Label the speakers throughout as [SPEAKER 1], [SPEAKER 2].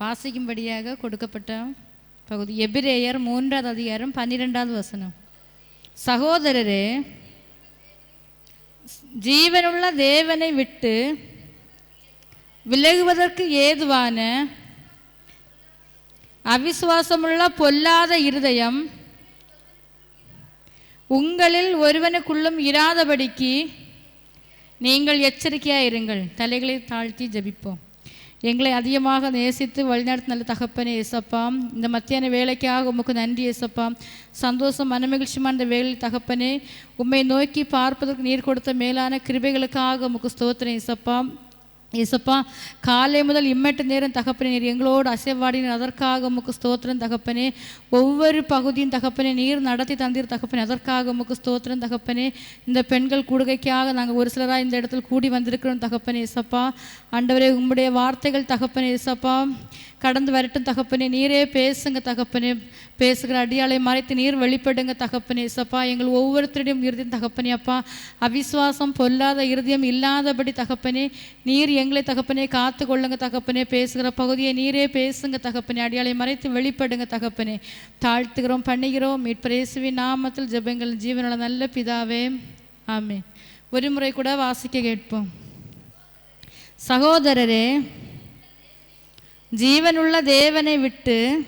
[SPEAKER 1] வாசிக்கும்படியாக கொடுக்கப்பட்ட பகுதி. எபிரேயர் மூன்றாவது அதிகாரம் பன்னிரெண்டாவது வசனம். சகோதரரே ஜீவனுள்ள தேவனை விட்டு விலகுவதற்கு ஏதுவான அவிசுவாசமுள்ள பொல்லாத இருதயம் உங்களில் ஒருவனுக்குள்ளும் இராதபடிக்கு நீங்கள் எச்சரிக்கையாக இருங்கள் தலைகளை தாழ்த்தி ஜபிப்போம். எங்களை அதிகமாக நேசித்து வழிநடத்த நல்ல தகப்பனே ஏசப்பா இந்த மத்தியான வேலைக்காக உமக்கு நன்றி ஏசப்பா சந்தோஷம் மனமகிழ்ச்சியமான இந்த வேலை தகப்பனே உம்மை நோக்கி பார்ப்பதற்கு நீர் கொடுத்த மேலான கிருபைகளுக்காக உமக்கு ஸ்தோத்திரம் ஏசப்பா ஏசப்பா காலை முதல் இம்மட்டு நேரம் தகப்பனே நீர் எங்களோடு அசைவாடினீர் அதற்காக உமக்கு ஸ்தோத்திரம் தகப்பனே. ஒவ்வொரு பகுதியும் தகப்பனே நீர் நடத்தி தந்தீர் தகப்பனே அதற்காக உமக்கு ஸ்தோத்திரம் தகப்பனே. இந்த பெண்கள் கூடுகைக்காக நாங்கள் ஒரு சிலராக இந்த இடத்துல கூடி வந்திருக்கிறோம் தகப்பனே ஏசப்பா. ஆண்டவரே உம்முடைய வார்த்தைகள் தகப்பனே ஏசப்பா. கடந்து வரட்டும் தகப்பனே நீரே பேசுங்க தகப்பனே. பேசுகிற அடியாளை மறைத்து நீர் வெளிப்படுங்க தகப்பனே ஏசப்பா. எங்கள் ஒவ்வொருத்தருடையும் இறுதியும் தகப்பனே அப்பா. அவிஸ்வாசம் பொல்லாத இருதயம் இல்லாதபடி தகப்பனே நீர் எங்களை தகப்பனே காத்து கொள்ளுங்க தகப்பனே. பேசுகிற பகுதியை நீரே பேசுங்க தகப்பனே. அடியாளை மறைத்து வெளிப்படுங்க தகப்பனே. தாழ்த்துகிறோம் பண்ணுகிறோம். மீட்பரேசுவின் நாமத்தில் ஜெபங்கள் ஜீவனோட நல்ல பிதாவே. ஆமே ஒரு முறை கூட வாசிக்க கேட்போம். சகோதரரே ஜீவனுள்ள தேவனை விட்டு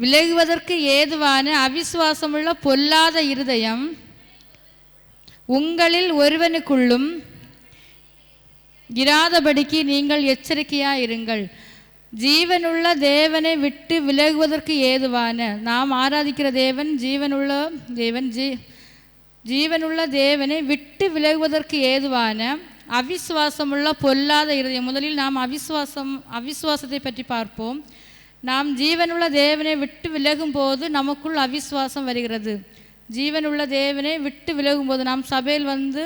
[SPEAKER 1] விலகுவதற்கு ஏதுவான அவிசுவாசமுள்ள பொல்லாத இருதயம் உங்களில் ஒருவனுக்குள்ளும் இராதபடிக்கு நீங்கள் எச்சரிக்கையாக இருங்கள் ஜீவனுள்ள தேவனை விட்டு விலகுவதற்கு ஏதுவான நாம் ஆராதிக்கிற தேவன் ஜீவனுள்ள தேவன் ஜீ ஜீவனுள்ள தேவனை விட்டு விலகுவதற்கு ஏதுவான அவிசுவாசமுள்ள பொல்லாத இருதயம். முதலில் நாம் அவிசுவாசம் அவிசுவாசத்தை பற்றி பார்ப்போம். நாம் ஜீவனுள்ள தேவனை விட்டு விலகும் போது நமக்குள் அவிசுவாசம் வருகிறது. ஜீவனுள்ள தேவனை விட்டு விலகும் போது நாம் சபையில் வந்து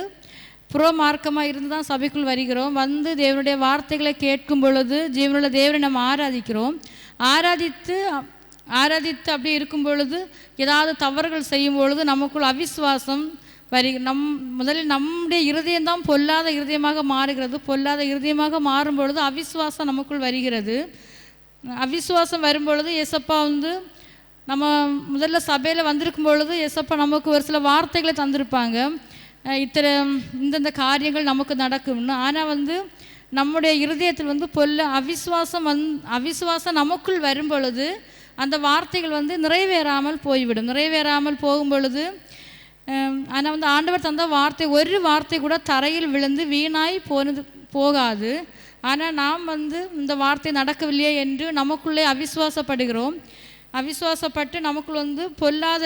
[SPEAKER 1] புற மார்க்கமாக இருந்து தான் சபைக்குள் வருகிறோம். வந்து தேவனுடைய வார்த்தைகளை கேட்கும் பொழுது ஜீவனுள்ள தேவனை நம்ம ஆராதிக்கிறோம். ஆராதித்து ஆராதித்து அப்படி இருக்கும் பொழுது ஏதாவது தவறுகள் செய்யும் பொழுது நமக்குள் அவிஸ்வாசம் வரி நம் முதலில் நம்முடைய இருதயம்தான் பொல்லாத இருதயமாக மாறுகிறது. பொல்லாத இருதயமாக மாறும் பொழுது அவிஸ்வாசம் நமக்குள் வருகிறது. அவிஸ்வாசம் வரும் பொழுது வந்து நம்ம முதல்ல சபையில் வந்திருக்கும் பொழுது எசப்பா நமக்கு ஒரு சில வார்த்தைகளை தந்திருப்பாங்க. இத்தனை இந்தந்த காரியங்கள் நமக்கு நடக்கும்னு. ஆனால் வந்து நம்முடைய இருதயத்தில் வந்து பொல்ல அவிசுவாசம் வந் அவிசுவாசம் நமக்குள் வரும் பொழுது அந்த வார்த்தைகள் வந்து நிறைவேறாமல் போய்விடும். நிறைவேறாமல் போகும் பொழுது ஆனால் வந்து ஆண்டவர் தந்த வார்த்தை ஒரு வார்த்தை கூட தரையில் விழுந்து வீணாய் போனது போகாது. ஆனால் நாம் வந்து இந்த வார்த்தை நடக்கவில்லையே என்று நமக்குள்ளே அவிசுவாசப்படுகிறோம். அவிசுவாசப்பட்டு நமக்குள் வந்து பொல்லாத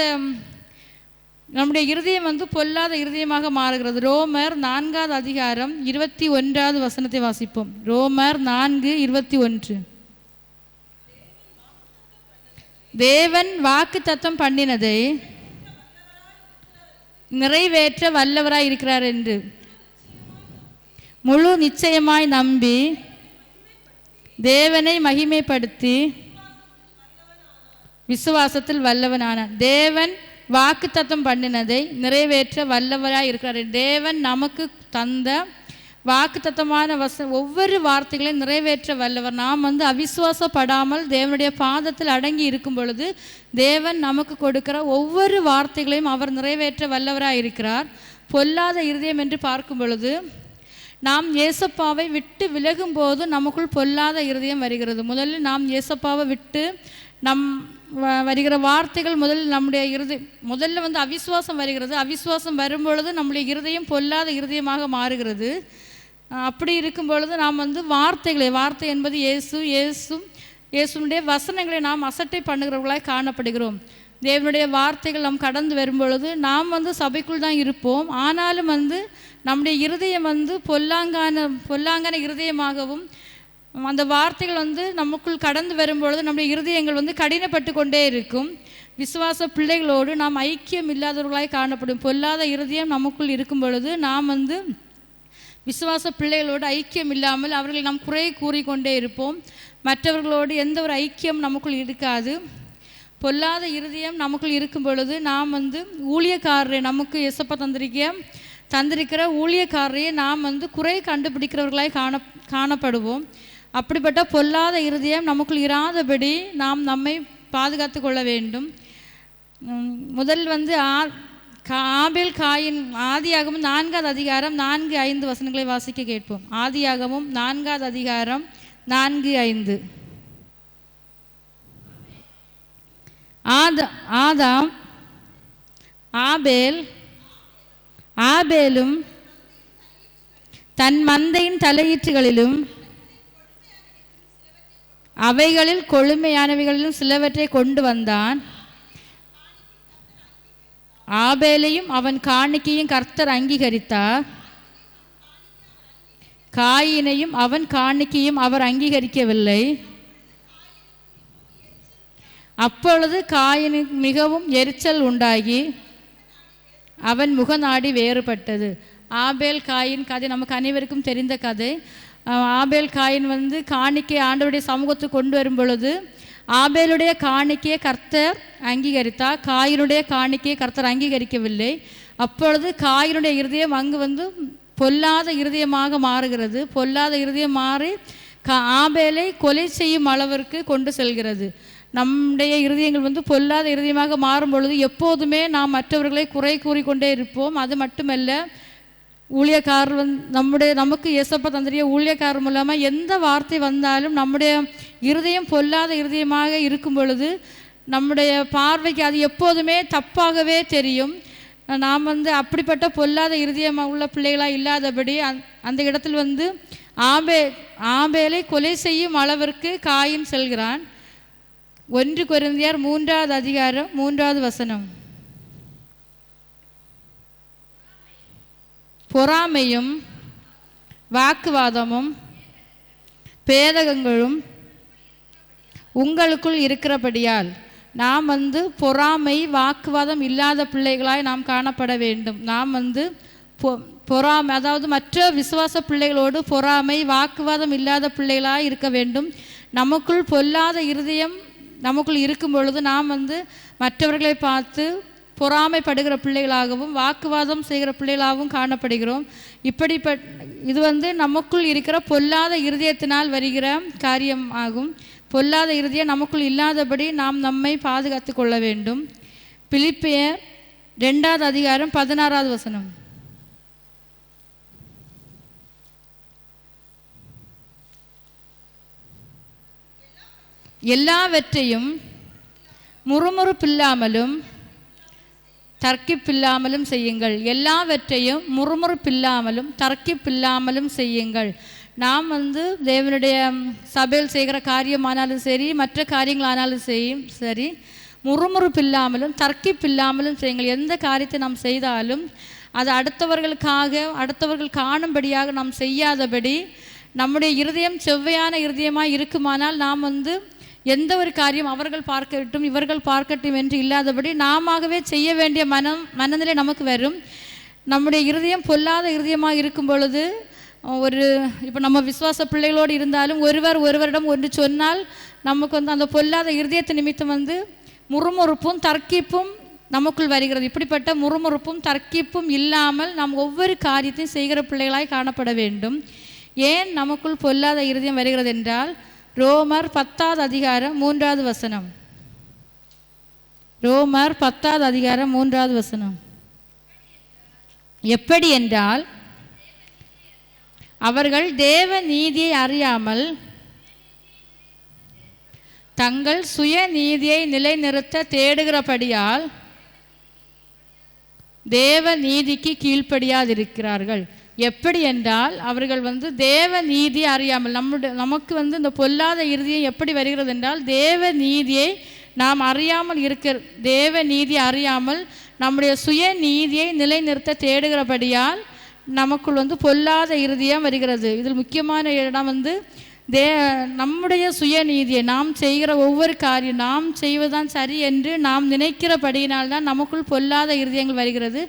[SPEAKER 1] நம்முடைய இருதயம் வந்து பொல்லாத இருதயமாக மாறுகிறது. ரோமர் நான்காவது அதிகாரம் இருபத்தி ஒன்றாவது வசனத்தை வாசிப்போம். ரோமர் நான்கு இருபத்தி ஒன்று. தேவன் வாக்கு தத்தம் பண்ணினதை நிறைவேற்ற வல்லவராய் இருக்கிறார் என்று. முழு நிச்சயமாய் நம்பி தேவனை மகிமைப்படுத்தி விசுவாசத்தில் வல்லவனானான் தேவன் வாக்குத்தத்தம் பண்ணினதை நிறைவேற்ற வல்லவராக இருக்கிறார். தேவன் நமக்கு தந்த வாக்குத்தத்தமான வச ஒவ்வொரு வார்த்தைகளையும் நிறைவேற்ற வல்லவர். நாம் வந்து அவிசுவாசப்படாமல் தேவனுடைய பாதத்தில் அடங்கி இருக்கும் பொழுது தேவன் நமக்கு கொடுக்கிற ஒவ்வொரு வார்த்தைகளையும் அவர் நிறைவேற்ற வல்லவராக இருக்கிறார். பொல்லாத இருதயம் என்று பார்க்கும் பொழுது நாம் ஏசப்பாவை விட்டு விலகும் போது நமக்குள் பொல்லாத இருதயம் வருகிறது. முதலில் நாம் ஏசப்பாவை விட்டு நம் வ- வருகிற வார்த்தைகள் முதலில் நம்முடைய இருதயம் முதல்ல வந்து அவிசுவாசம் வருகிறது. அவிசுவாசம் வரும்பொழுது நம்முடைய இருதயம் பொல்லாத இருதயமாக மாறுகிறது. அப்படி இருக்கும் பொழுது நாம் வந்து வார்த்தைகளை வார்த்தை என்பது இயேசு இயேசும் இயேசுனுடைய வசனங்களை நாம் அசட்டை பண்ணுகிறவர்களாய் காணப்படுகிறோம். தேவனுடைய வார்த்தைகள் நாம் கடந்து வரும்பொழுது நாம் வந்து சபைக்குள் தான் இருப்போம். ஆனாலும் வந்து நம்முடைய இருதயம் வந்து பொல்லாங்கான பொல்லாங்கான இருதயமாகவும் அந்த வார்த்தைகள் வந்து நமக்குள் கடந்து வரும்பொழுது நம்முடைய இருதயங்கள் வந்து கடினப்பட்டு கொண்டே இருக்கும். விசுவாச பிள்ளைகளோடு நாம் ஐக்கியம் இல்லாதவர்களாய் காணப்படும் பொல்லாத இருதயம் நமக்குள் இருக்கும் பொழுது நாம் வந்து விசுவாச பிள்ளைகளோடு ஐக்கியம் இல்லாமல் அவர்களை நாம் குறை கூறிக்கொண்டே இருப்போம். மற்றவர்களோடு எந்த ஒரு ஐக்கியம் நமக்குள் இருக்காது. பொல்லாத இருதயம் நமக்குள் இருக்கும் பொழுது நாம் வந்து ஊழியக்காரரை நமக்கு எசப்ப தந்திரிக்க தந்திருக்கிற ஊழியக்காரரையே நாம் வந்து குறை கண்டுபிடிக்கிறவர்களாய் காண காணப்படுவோம். அப்படிப்பட்ட பொல்லாத இருதயம் நமக்குள் இராதபடி நாம் நம்மை பாதுகாத்து கொள்ள வேண்டும். முதல் வந்து ஆ கா- ஆபேல் காயின் ஆதியாகமும் நான்காவது அதிகாரம் நான்கு ஐந்து வசனங்களை வாசிக்க கேட்போம். ஆதியாகமும் நான்காவது அதிகாரம் நான்கு ஐந்து. ஆத ஆதாம் ஆபேல் ஆபேலும் தன் மந்தையின் தலையீற்றுகளிலும் அவைகளில் கொழுமையானவைகளிலும் சிலவற்றை கொண்டு வந்தான். ஆபேலையும் அவன் காணிக்கையும் கர்த்தர் அங்கீகரித்தார். காயினையும் அவன் காணிக்கையும் அவர் அங்கீகரிக்கவில்லை. அப்பொழுது காயினுக்கு மிகவும் எரிச்சல் உண்டாகி அவன் முகநாடி வேறுபட்டது. ஆபேல் காயின் கதை நமக்கு அனைவருக்கும் தெரிந்த கதை. ஆபேல் காயின் வந்து காணிக்கை ஆண்டவருடைய சமூகத்துக்கு கொண்டு வரும் பொழுது ஆபேலுடைய காணிக்கையை கர்த்தர் அங்கீகரித்தார். காயினுடைய காணிக்கையை கர்த்தர் அங்கீகரிக்கவில்லை. அப்பொழுது காயினுடைய இருதயம் அங்கு வந்து பொல்லாத இருதயமாக மாறுகிறது. பொல்லாத இருதயம் மாறி கா ஆபேலை கொலை செய்யும் அளவிற்கு கொண்டு செல்கிறது. நம்முடைய இருதயங்கள் வந்து பொல்லாத இருதயமாக மாறும் பொழுது எப்போதுமே நாம் மற்றவர்களை குறை கூறிக்கொண்டே இருப்போம். அது மட்டுமல்ல ஊழியக்காரர் வந்து நம்முடைய நமக்கு இயேசப்ப தந்திரிய ஊழியக்காரர் மூலமாக எந்த வார்த்தை வந்தாலும் நம்முடைய இருதயம் பொல்லாத இருதயமாக இருக்கும் பொழுது நம்முடைய பார்வைக்கு அது எப்போதுமே தப்பாகவே தெரியும். நாம் வந்து அப்படிப்பட்ட பொல்லாத இருதயம் உள்ள பிள்ளைகளாக இல்லாதபடி அந் அந்த இடத்தில் வந்து ஆம்பே ஆம்பேலை கொலை செய்யும் அளவிற்கு காயின் செல்கிறான். ஒன்று கொரிந்தியார் மூன்றாவது அதிகாரம் மூன்றாவது வசனம். பொறாமையும் வாக்குவாதமும் பேதகங்களும் உங்களுக்குள் இருக்கிறபடியால் நாம் வந்து பொறாமை வாக்குவாதம் இல்லாத பிள்ளைகளாய் நாம் காணப்பட வேண்டும். நாம் வந்து பொ பொறாமை அதாவது மற்ற விசுவாச பிள்ளைகளோடு பொறாமை வாக்குவாதம் இல்லாத பிள்ளைகளாக இருக்க வேண்டும். நமக்குள் பொல்லாத இருதயம் நமக்குள் இருக்கும் பொழுது நாம் வந்து மற்றவர்களை பார்த்து பொறாமைப்படுகிற பிள்ளைகளாகவும் வாக்குவாதம் செய்கிற பிள்ளைகளாகவும் காணப்படுகிறோம். இப்படிப்பட் இது வந்து நமக்குள் இருக்கிற பொல்லாத இருதயத்தினால் வருகிற காரியம் ஆகும். பொல்லாத இருதயம் நமக்குள் இல்லாதபடி நாம் நம்மை பாதுகாத்து கொள்ள வேண்டும். பிலிப்பியர் ரெண்டாவது அதிகாரம் பதினாறாவது வசனம். எல்லாவற்றையும் முறுமுறுப்பில்லாமலும் தர்க்கிப்பில்லாமலும் செய்யுங்கள். எல்லாவற்றையும் முறுமுறுப்பில்லாமலும் தர்க்கிப்பில்லாமலும் செய்யுங்கள். நாம் வந்து தேவனுடைய சபையில் செய்கிற காரியமானாலும் சரி மற்ற காரியங்களானாலும் செய்யும் சரி முறுமுறுப்பில்லாமலும் தர்க்கிப்பில்லாமலும் செய்யுங்கள். எந்த காரியத்தை நாம் செய்தாலும் அது அடுத்தவர்களுக்காக அடுத்தவர்கள் காணும்படியாக நாம் செய்யாதபடி நம்முடைய இருதயம் செவ்வையான இருதயமாக இருக்குமானால் நாம் வந்து எந்த ஒரு காரியம் அவர்கள் பார்க்கட்டும் இவர்கள் பார்க்கட்டும் என்று இல்லாதபடி நாமவே செய்ய வேண்டிய மனம் மனநிலை நமக்கு வரும். நம்முடைய இருதயம் பொல்லாத இருதயமாக இருக்கும் பொழுது ஒரு இப்போ நம்ம விசுவாச பிள்ளைகளோடு இருந்தாலும் ஒருவர் ஒருவரிடம் ஒன்று சொன்னால் நமக்கு வந்து அந்த பொல்லாத இருதயத்தை நிமித்தம் வந்து முறுமுறுப்பும் தர்க்கிப்பும் நமக்குள் வருகிறது. இப்படிப்பட்ட முறுமுறுப்பும் தர்க்கிப்பும் இல்லாமல் நாம் ஒவ்வொரு காரியத்தையும் செய்கிற பிள்ளைகளாய் காணப்பட வேண்டும். ஏன் நமக்குள் பொல்லாத இருதயம் வருகிறது என்றால் ரோமர் பத்தாவது அதிகாரம் மூன்றாவது வசனம். ரோமர் பத்தாவது அதிகாரம் மூன்றாவது வசனம். எப்படி என்றால் அவர்கள் தேவ நீதியை அறியாமல் தங்கள் சுய நீதியை நிலைநிறுத்த தேடுகிறபடியால் தேவ நீதிக்கு கீழ்ப்படியாதிருக்கிறார்கள். எப்படி என்றால் அவர்கள் வந்து தேவ நீதி அறியாமல் நம்முடைய நமக்கு வந்து இந்த பொல்லாத இறுதியம் எப்படி வருகிறது என்றால் தேவ நீதியை நாம் அறியாமல் இருக்க தேவ நீதி அறியாமல் நம்முடைய சுய நீதியை நிலைநிறுத்த தேடுகிறபடியால் நமக்குள் வந்து பொல்லாத இறுதியம் வருகிறது. இதில் முக்கியமான இடம் வந்து தே நம்முடைய சுயநீதியை நாம் செய்கிற ஒவ்வொரு காரியம் நாம் செய்வதுதான் சரி என்று நாம் நினைக்கிறபடியினால்தான் நமக்குள் பொல்லாத இருதயங்கள் வருகிறது.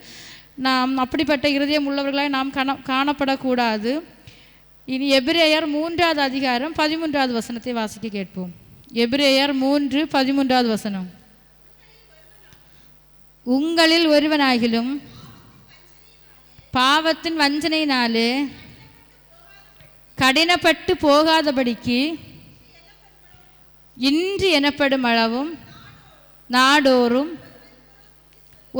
[SPEAKER 1] நாம் அப்படிப்பட்ட இருதயம் உள்ளவர்களாய் நாம் காண காணப்படக்கூடாது. இனி எபிரேயர் மூன்றாவது அதிகாரம் பதிமூன்றாவது வசனத்தை வாசிக்க கேட்போம். எபிரேயர் மூன்று பதிமூன்றாவது வசனம். உங்களில் ஒருவனாகிலும் பாவத்தின் வஞ்சனையினாலே கடினப்பட்டு போகாதபடிக்கு இன்று எனப்படும் அளவும் நாடோறும்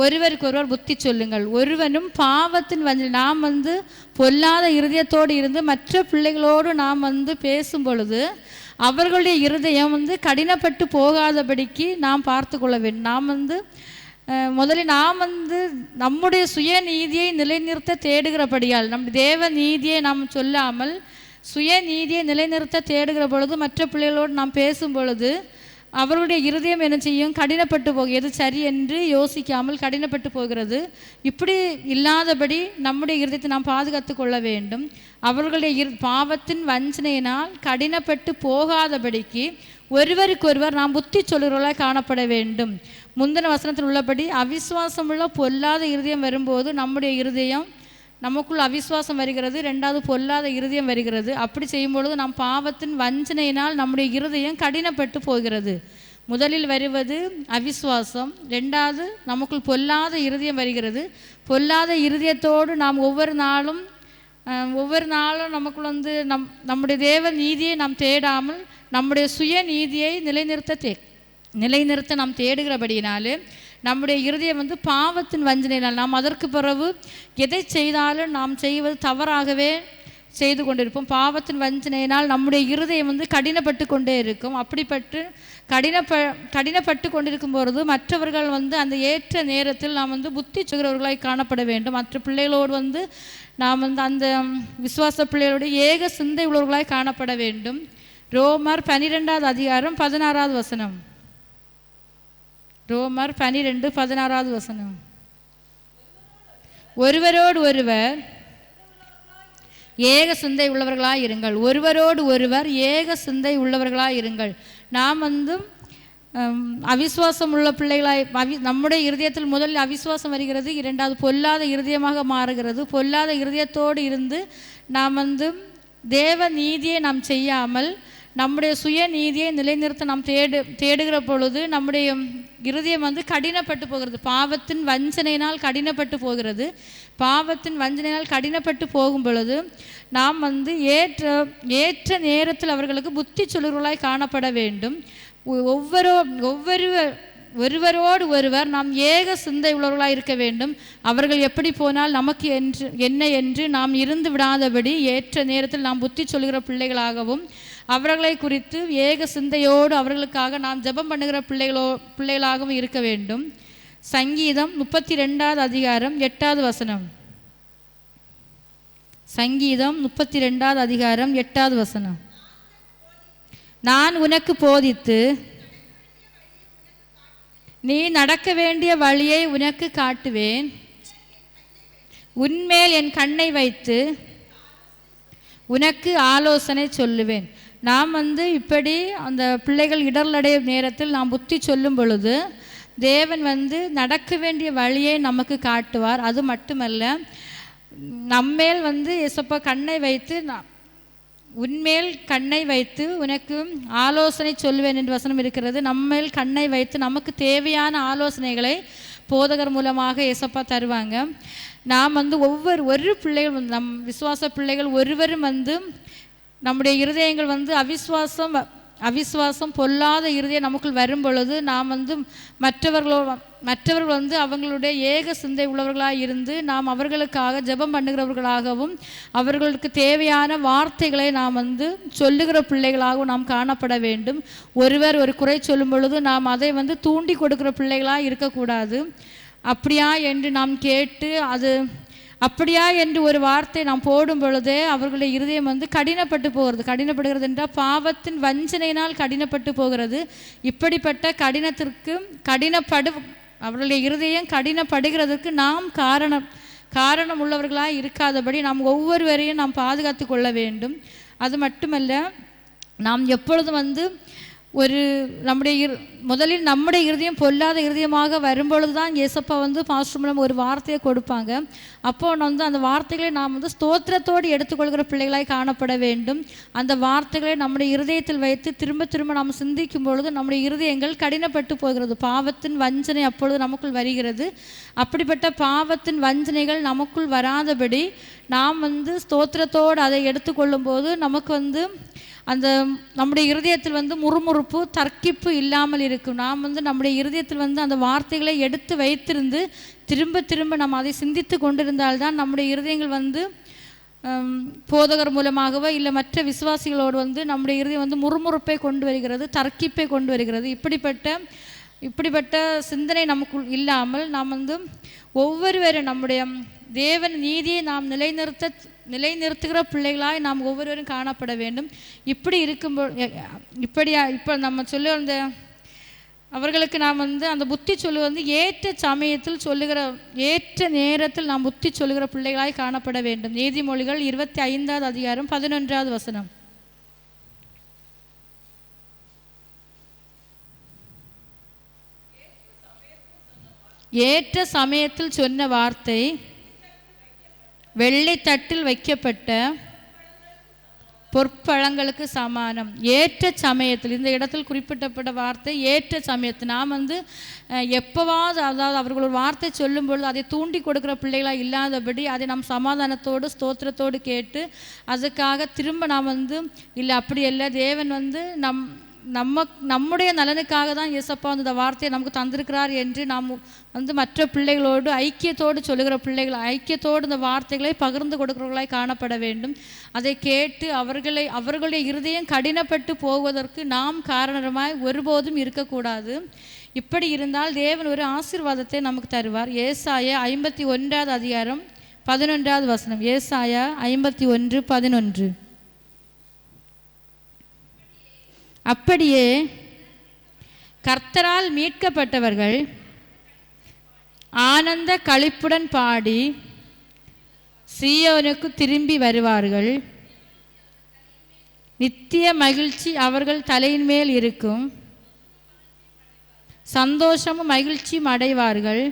[SPEAKER 1] ஒருவருக்கொருவர் புத்தி சொல்லுங்கள். ஒருவனும் பாவத்தின் வந்து நாம் வந்து பொல்லாத இருதயத்தோடு இருந்து மற்ற பிள்ளைகளோடு நாம் வந்து பேசும் பொழுது அவர்களுடைய இருதயம் வந்து கடினப்பட்டு போகாதபடிக்கு நாம் பார்த்து கொள்ள வேண்டும். நாம் வந்து முதலில் நாம் வந்து நம்முடைய சுய நீதியை நிலைநிறுத்த தேடுகிறபடியால் நம் தேவ நீதியை நாம் சொல்லாமல் சுய நீதியை நிலைநிறுத்த தேடுகிற பொழுது மற்ற பிள்ளைகளோடு நாம் பேசும் பொழுது அவர்களுடைய இருதயம் என்ன செய்யும்? கடினப்பட்டு போகும் எது சரி என்று யோசிக்காமல் கடினப்பட்டு போகிறது. இப்படி இல்லாதபடி நம்முடைய இருதயத்தை நாம் பாதுகாத்து கொள்ள வேண்டும். அவர்களுடைய இரு பாவத்தின் வஞ்சனையினால் கடினப்பட்டு போகாதபடிக்கு ஒருவருக்கொருவர் நாம் புத்தி சொல்லுகிறவர்களாக காணப்பட வேண்டும். முந்தின வசனத்தில் உள்ளபடி அவிசுவாசமுள்ள பொல்லாத இருதயம் வரும்போது நம்முடைய இருதயம் நமக்குள் அவிசுவாசம் வருகிறது ரெண்டாவது பொல்லாத இருதயம் வருகிறது. அப்படி செய்யும் பொழுது நாம் பாவத்தின் வஞ்சனையினால் நம்முடைய இருதயம் கடினப்பட்டு போகிறது. முதலில் வருவது அவிஸ்வாசம் ரெண்டாவது நமக்குள் பொல்லாத இருதயம் வருகிறது. பொல்லாத இருதயத்தோடு நாம் ஒவ்வொரு நாளும் ஒவ்வொரு நாளும் நமக்குள் வந்து நம் நம்முடைய தேவ நீதியை நாம் தேடாமல் நம்முடைய சுய நீதியை நிலைநிறுத்த தே நிலைநிறுத்த நாம் தேடுகிறபடியினாலே நம்முடைய இருதயம் வந்து பாவத்தின் வஞ்சனையினால் நாம் அதற்கு பிறகு எதை செய்தாலும் நாம் செய்வது தவறாகவே செய்து கொண்டிருப்போம். பாவத்தின் வஞ்சனையினால் நம்முடைய இருதயம் வந்து கடினப்பட்டு கொண்டே இருக்கும். அப்படிப்பட்டு கடினப்ப கடினப்பட்டு கொண்டிருக்கும் பொழுது மற்றவர்கள் வந்து அந்த ஏற்ற நேரத்தில் நாம் வந்து புத்தி சுகிறவர்களாய் காணப்பட வேண்டும். மற்ற பிள்ளைகளோடு வந்து நாம் வந்து அந்த விசுவாச பிள்ளைகளோடு ஏக சிந்தை உள்ளவர்களாய் காணப்பட வேண்டும். ரோமர் பனிரெண்டாவது அதிகாரம் பதினாறாவது வசனம். ரோமர் பனிரெண்டு பதினாறாவது வசனம். ஒருவரோடு ஒருவர் ஏக சிந்தை உள்ளவர்களாக இருங்கள். ஒருவரோடு ஒருவர் ஏக சிந்தை உள்ளவர்களாக இருங்கள். நாம் வந்து அவிஸ்வாசம் உள்ள பிள்ளைகளாய் அவி நம்முடைய இருதயத்தில் முதலில் அவிஸ்வாசம் வருகிறது இரண்டாவது பொல்லாத இருதயமாக மாறுகிறது. பொல்லாத இருதயத்தோடு இருந்து நாம் வந்து தேவ நீதியை நாம் செய்யாமல் நம்முடைய சுய நீதியை நிலைநிறுத்த நாம் தேடு தேடுகிற பொழுது நம்முடைய இருதயம் வந்து கடினப்பட்டு போகிறது. பாவத்தின் வஞ்சனையினால் கடினப்பட்டு போகிறது. பாவத்தின் வஞ்சனையினால் கடினப்பட்டு போகும் பொழுது நாம் வந்து ஏற்ற ஏற்ற நேரத்தில் அவர்களுக்கு புத்தி சொல்லுகளாய் காணப்பட வேண்டும். ஒவ்வொரு ஒவ்வொரு ஒருவரோடு ஒருவர் நாம் ஏக சிந்தை உள்ளவர்களாக இருக்க வேண்டும். அவர்கள் எப்படி போனால் நமக்கு என்று என்ன என்று நாம் இருந்து விடாதபடி ஏற்ற நேரத்தில் நாம் புத்தி சொல்கிற பிள்ளைகளாகவும் அவர்களை குறித்து ஏக சிந்தையோடு அவர்களுக்காக நாம் ஜெபம் பண்ணுகிற பிள்ளைகளோ பிள்ளைகளாகவும் இருக்க வேண்டும். சங்கீதம் முப்பத்தி ரெண்டாவது அதிகாரம் எட்டாவது வசனம். சங்கீதம் முப்பத்தி ரெண்டாவது அதிகாரம் எட்டாவது வசனம். நான் உனக்கு போதித்து நீ நடக்க வேண்டிய வழியை உனக்கு காட்டுவேன். உன்மேல் என் கண்ணை வைத்து உனக்கு ஆலோசனை சொல்லுவேன். நாம் வந்து இப்படி அந்த பிள்ளைகள் இடர்லடையும் நேரத்தில் நாம் புத்தி சொல்லும் பொழுது தேவன் வந்து நடக்க வேண்டிய வழியை நமக்கு காட்டுவார். அது மட்டுமல்ல நம்மேல் வந்து எசப்பா கண்ணை வைத்து உன்மேல் கண்ணை வைத்து உனக்கு ஆலோசனை சொல்லுவேன் என்று வசனம் இருக்கிறது. நம்மேல் கண்ணை வைத்து நமக்கு தேவையான ஆலோசனைகளை போதகர் மூலமாக எசப்பா தருவாங்க. நாம் வந்து ஒவ்வொரு ஒரு பிள்ளைகள் நம் விசுவாச பிள்ளைகள் ஒருவரும் வந்து நம்முடைய இருதயங்கள் வந்து அவிஸ்வாசம் அவிஸ்வாசம் பொல்லாத இருதயம் நமக்குள் வரும் பொழுது நாம் வந்து மற்றவர்களோ மற்றவர்கள் வந்து அவங்களுடைய ஏக சிந்தை உள்ளவர்களாக இருந்து நாம் அவர்களுக்காக ஜெபம் பண்ணுகிறவர்களாகவும் அவர்களுக்கு தேவையான வார்த்தைகளை நாம் வந்து சொல்லுகிற பிள்ளைகளாகவும் நாம் காணப்பட வேண்டும். ஒருவர் ஒரு குறை சொல்லும் பொழுது நாம் அதை வந்து தூண்டி கொடுக்கிற பிள்ளைகளாக இருக்கக்கூடாது. அப்படியா என்று நாம் கேட்டு அது அப்படியா என்று ஒரு வார்த்தை நாம் போடும் பொழுதே அவர்களுடைய இருதயம் வந்து கடினப்பட்டு போகிறது. கடினப்படுகிறது என்றால் பாவத்தின் வஞ்சனையினால் கடினப்பட்டு போகிறது. இப்படிப்பட்ட கடினத்திற்கு கடினப்படு அவர்களுடைய இருதயம் கடினப்படுகிறதுக்கு நாம் காரணம் காரணம் உள்ளவர்களாக இருக்காதபடி நாம் ஒவ்வொருவரையும் நாம் பாதுகாத்து கொள்ள வேண்டும். அது மட்டுமல்ல நாம் எப்பொழுதும் வந்து ஒரு நம்முடைய இரு முதலில் நம்முடைய இருதயம் பொல்லாத இருதயமாக வரும்பொழுது தான் ஏசப்பா வந்து பாஸ்டர் மூலம் ஒரு வார்த்தையை கொடுப்பாங்க. அப்போ வந்து அந்த வார்த்தைகளை நாம் வந்து ஸ்தோத்திரத்தோடு எடுத்துக்கொள்கிற பிள்ளைகளாய் காணப்பட வேண்டும். அந்த வார்த்தைகளை நம்முடைய இருதயத்தில் வைத்து திரும்ப திரும்ப நாம் சிந்திக்கும் பொழுது நம்முடைய இருதயங்கள் கடினப்பட்டு போகிறது. பாவத்தின் வஞ்சனை அப்பொழுது நமக்குள் வருகிறது. அப்படிப்பட்ட பாவத்தின் வஞ்சனைகள் நமக்குள் வராதபடி நாம் வந்து ஸ்தோத்திரத்தோடு அதை எடுத்துக்கொள்ளும்போது நமக்கு வந்து அந்த நம்முடைய இருதயத்தில் வந்து முறுமுறுப்பு தர்க்கிப்பு இல்லாமல் இருக்கும். நாம் வந்து நம்முடைய இருதயத்தில் வந்து அந்த வார்த்தைகளை எடுத்து வைத்திருந்து திரும்ப திரும்ப நம்ம அதை சிந்தித்து கொண்டிருந்தால்தான் நம்முடைய இருதயங்கள் வந்து போதகர் மூலமாகவோ இல்லை மற்ற விசுவாசிகளோடு வந்து நம்முடைய இருதயம் வந்து முறுமுறுப்பை கொண்டு வருகிறது தர்க்கிப்பை கொண்டு வருகிறது. இப்படிப்பட்ட இப்படிப்பட்ட சிந்தனை நமக்குள் இல்லாமல் நாம் வந்து ஒவ்வொருவரும் நம்முடைய தேவன் நீதியை நாம் நிலைநிறுத்த நிலைநிறுத்துகிற பிள்ளைகளாய் நாம் ஒவ்வொருவரும் காணப்பட வேண்டும். இப்படி இருக்கும்போது இப்படியா இப்போ நம்ம சொல்ல அந்த அவர்களுக்கு நாம் வந்து அந்த புத்தி சொல்லு வந்து ஏற்ற சமயத்தில் சொல்லுகிற ஏற்ற நேரத்தில் நாம் புத்தி சொல்லுகிற பிள்ளைகளாய் காணப்பட வேண்டும். நீதிமொழிகள் இருபத்தி ஐந்தாவது அதிகாரம் பதினொன்றாவது வசனம். ஏற்ற சமயத்தில் சொன்ன வார்த்தை வெள்ளைத்தட்டில் வைக்கப்பட்ட பொற்பழங்களுக்கு சமானம். ஏற்ற சமயத்தில் இந்த இடத்தில் குறிப்பிட்டப்பட்ட வார்த்தை ஏற்ற சமயத்தில். நாம் வந்து எப்போவாவது அதாவது அவர்கள் ஒரு வார்த்தை சொல்லும் பொழுது அதை தூண்டி கொடுக்குற பிள்ளைகளாக இல்லாதபடி அதை நாம் சமாதானத்தோடு ஸ்தோத்திரத்தோடு கேட்டு அதுக்காக திரும்ப நாம் வந்து இல்லை அப்படி இல்லை தேவன் வந்து நம் நம்ம நம்முடைய நலனுக்காக தான் இயேசப்பா வந்து இந்த வார்த்தையை நமக்கு தந்திருக்கிறார் என்று நாம் வந்து மற்ற பிள்ளைகளோடு ஐக்கியத்தோடு சொல்லுகிற பிள்ளைகள் ஐக்கியத்தோடு இந்த வார்த்தைகளை பகிர்ந்து கொடுக்கிறவர்களாய் காணப்பட வேண்டும். அதை கேட்டு அவர்களை அவர்களுடைய இருதயம் கடினப்பட்டு போவதற்கு நாம் காரணமாய் ஒருபோதும் இருக்கக்கூடாது. இப்படி இருந்தால் தேவன் ஒரு ஆசீர்வாதத்தை நமக்கு தருவார். ஏசாய ஐம்பத்தி ஒன்றாவது அதிகாரம் பதினொன்றாவது வசனம். ஏசாயா ஐம்பத்தி ஒன்று பதினொன்று. அப்படியே கர்த்தரால் மீட்கப்பட்டவர்கள் ஆனந்த களிப்புடன் பாடி சீயோனுக்கு திரும்பி வருவார்கள். நித்திய மகிழ்ச்சி அவர்கள் தலையின் மேல் இருக்கும். சந்தோஷமும் மகிழ்ச்சியும் அடைவார்கள்.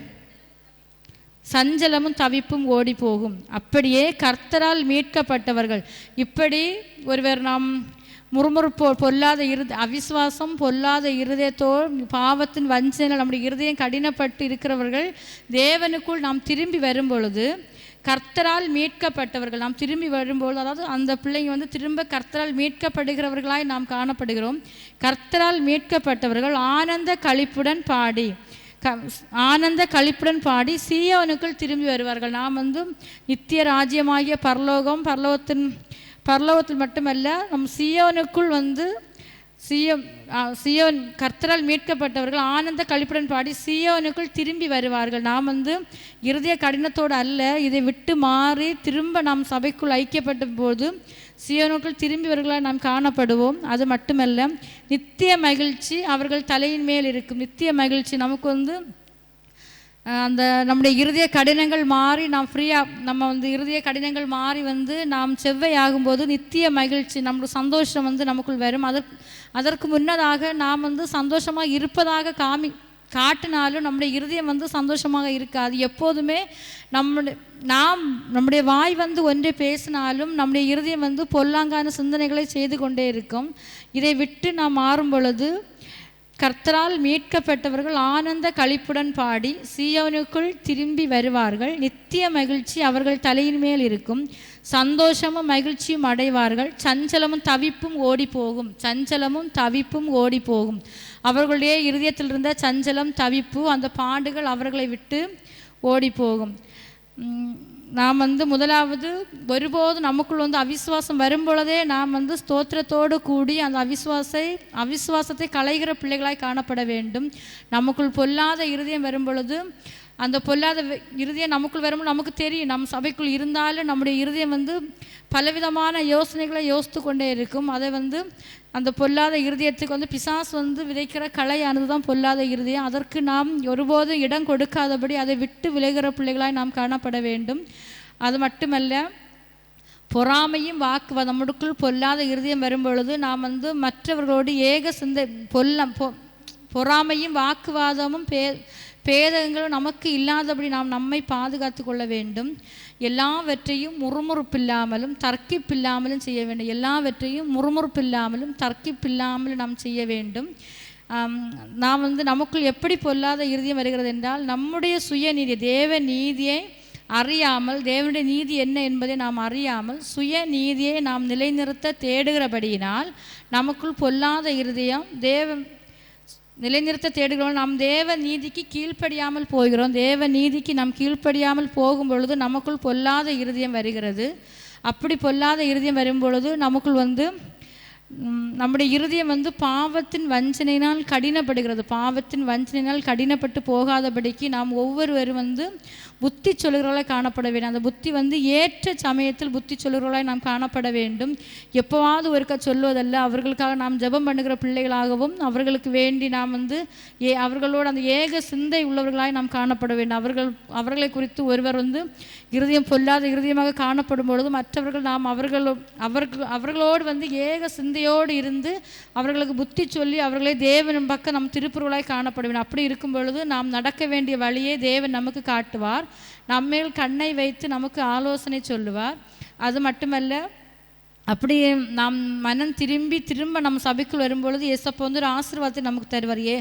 [SPEAKER 1] சஞ்சலமும் தவிப்பும் ஓடி போகும் அப்படியே கர்த்தரால் மீட்கப்பட்டவர்கள். இப்படி ஒருவர் நாம் முறுமுறுப்போ பொல்லாத இருத அவிசுவாசம் பொல்லாத இருதயத்தோ பாவத்தின் வஞ்சனையில் நம்முடைய இருதயம் கடினப்பட்டு இருக்கிறவர்கள் தேவனுக்குள் நாம் திரும்பி வரும் பொழுது கர்த்தரால் மீட்கப்பட்டவர்கள் நாம் திரும்பி வரும்பொழுது அதாவது அந்த பிள்ளைங்க வந்து திரும்ப கர்த்தரால் மீட்கப்படுகிறவர்களாய் நாம் காணப்படுகிறோம். கர்த்தரால் மீட்கப்பட்டவர்கள் ஆனந்த கழிப்புடன் பாடி க ஆனந்த கழிப்புடன் பாடி சீயோனுக்குள் திரும்பி வருவார்கள். நாம் வந்து நித்திய ராஜ்யமாகிய பரலோகம் பரலோகத்தின் பரலோகத்தில் மட்டுமல்ல நம் சியோனுக்குள் வந்து சியோன் சியோன் கர்த்தரால் மீட்கப்பட்டவர்கள் ஆனந்த கழிப்புடன் பாடி சியோனுக்குள் திரும்பி வருவார்கள். நாம் வந்து இருதய கடினத்தோடு அல்ல இதை விட்டு மாறி திரும்ப நாம் சபைக்குள் ஐக்கியப்பட்ட போது சியோனுக்குள் திரும்பி வருகளாக நாம் காணப்படுவோம். அது மட்டுமல்ல நித்திய மகிழ்ச்சி அவர்கள் தலையின் மேல் இருக்கும். நித்திய மகிழ்ச்சி நமக்கு வந்து அந்த நம்முடைய இருதய கடினங்கள் மாறி நாம் ஃப்ரீயாக நம்ம வந்து இருதய கடினங்கள் மாறி வந்து நாம் செவ்வை ஆகும்போது நித்திய மகிழ்ச்சி நம்மளுடைய சந்தோஷம் வந்து நமக்குள் வரும். அதற்கு அதற்கு முன்னதாக நாம் வந்து சந்தோஷமாக இருப்பதாக காமி காட்டினாலும் நம்முடைய இருதயம் வந்து சந்தோஷமாக இருக்காது. எப்போதுமே நம்முடைய நாம் நம்முடைய வாய் வந்து ஒன்றே பேசினாலும் நம்முடைய இருதயம் வந்து பொல்லாங்கான சிந்தனைகளை செய்து கொண்டே இருக்கும். இதை விட்டு நாம் மாறும் பொழுது கர்த்தரால் மீட்கப்பட்டவர்கள் ஆனந்த கழிப்புடன் பாடி சீயோனுக்குள் திரும்பி வருவார்கள். நித்திய மகிழ்ச்சி அவர்கள் தலையின் மேல் இருக்கும். சந்தோஷமும் மகிழ்ச்சியும் அடைவார்கள். சஞ்சலமும் தவிப்பும் ஓடி போகும் சஞ்சலமும் தவிப்பும் ஓடி போகும் அவர்களுடைய இருதயத்தில் இருந்த சஞ்சலம் தவிப்பு அந்த பாண்டுகள் அவர்களை விட்டு ஓடி போகும் நாம் வந்து முதலாவது ஒருபோதும் நமக்குள் வந்து அவிஸ்வாசம் வரும்பொழுதே நாம் வந்து ஸ்தோத்திரத்தோடு கூடி அந்த அவிசுவாசை அவிஸ்வாசத்தை களைகிற பிள்ளைகளாய் காணப்பட வேண்டும். நமக்குள் பொல்லாத இருதயம் வரும்பொழுது அந்த பொல்லாத இருதயம் நமக்குள் வரும்போது நமக்கு தெரியும் நம் சபைக்குள் இருந்தாலும் நம்முடைய இருதயம் வந்து பலவிதமான யோசனைகளை யோசித்து கொண்டே இருக்கும். அதை வந்து அந்த பொல்லாத இருதயத்துக்கு வந்து பிசாஸ் வந்து விதைக்கிற கலையானது தான் பொல்லாத இருதயம். அதற்கு நாம் ஒருபோதும் இடம் கொடுக்காதபடி அதை விட்டு விளைகிற பிள்ளைகளாய் நாம் காணப்பட வேண்டும். அது மட்டுமல்ல பொறாமையும் வாக்குவாதம் நம்மளுக்குள் பொல்லாத இருதயம் வரும்பொழுது நாம் வந்து மற்றவர்களோடு ஏக சிந்தை பொல்லம் பொ பொறாமையும் வாக்குவாதமும் பே பேதங்களும் நமக்கு இல்லாதபடி நாம் நம்மை பாதுகாத்து கொள்ள வேண்டும். எல்லாவற்றையும் முறுமுறுப்பில்லாமலும் தர்க்கிப்பில்லாமலும் செய்ய வேண்டும். எல்லாவற்றையும் முறுமுறுப்பில்லாமலும் தர்க்கிப்பில்லாமலும் நாம் செய்ய வேண்டும். நாம் வந்து நமக்குள் எப்படி பொல்லாத இறுதியம் வருகிறது என்றால் நம்முடைய சுயநீதி தேவ நீதியை அறியாமல் தேவனுடைய நீதி என்ன என்பதை நாம் அறியாமல் சுய நீதியை நாம் நிலைநிறுத்த தேடுகிறபடியினால் நமக்குள் பொல்லாத இருதயம் தேவ நிலைநிறுத்த தேடுகிறோம். நாம் தேவ நீதிக்கு கீழ்ப்படியாமல் போகிறோம். தேவ நீதிக்கு நாம் கீழ்ப்படியாமல் போகும் பொழுது நமக்குள் பொல்லாத இருதயம் வருகிறது. அப்படி பொல்லாத இருதயம் வரும் பொழுது நமக்குள் வந்து நம்முடைய இருதயம் வந்து பாவத்தின் வஞ்சனையினால் கடினப்படுகிறது. பாவத்தின் வஞ்சனையினால் கடினப்பட்டு போகாதபடிக்கு நாம் ஒவ்வொருவரும் வந்து புத்தி சொல்லுகிறவர்களாய் காணப்பட வேண்டும். அந்த புத்தி வந்து ஏற்ற சமயத்தில் புத்தி சொல்லுகிறவர்களாய் நாம் காணப்பட வேண்டும். எப்போவாவது ஒருக்கா சொல்வதல்ல அவர்களுக்காக நாம் ஜெபம் பண்ணுகிற பிள்ளைகளாகவும் அவர்களுக்கு வேண்டி நாம் வந்து ஏ அவர்களோடு அந்த ஏக சிந்தை உள்ளவர்களாய் நாம் காணப்பட வேண்டும். அவர்கள் அவர்களை குறித்து ஒருவர் வந்து இருதயம் பொல்லாத இருதயமாக காணப்படும் பொழுது மற்றவர்கள் நாம் அவர்கள் அவர்கள் அவர்களோடு வந்து ஏக சிந்தையோடு இருந்து அவர்களுக்கு புத்தி சொல்லி அவர்களை தேவன் பக்கம் நம் திருப்பொருளாய் காணப்பட வேண்டும். அப்படி இருக்கும் பொழுது நாம் நடக்க வேண்டிய வழியை தேவன் நமக்கு காட்டுவார். நம்மேல் கண்ணை வைத்து நமக்கு ஆலோசனை சொல்லுவார். அது மட்டுமல்ல அப்படி நாம் மனம் திரும்பி திரும்ப நம்ம சபைக்குள் வரும்பொழுது இயேசப்பா வந்து ஒரு ஆசீர்வாதத்தை நமக்கு தருவார். ஏ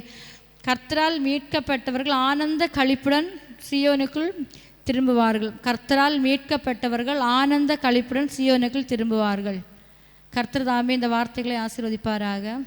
[SPEAKER 1] கர்த்தரால் மீட்கப்பட்டவர்கள் ஆனந்த கழிப்புடன் சியோனுக்குள் திரும்புவார்கள். கர்த்தரால் மீட்கப்பட்டவர்கள் ஆனந்த கழிப்புடன் சியோனுக்குள் திரும்புவார்கள். கர்த்தர் தாமே இந்த வார்த்தைகளை ஆசீர்வதிப்பாராக.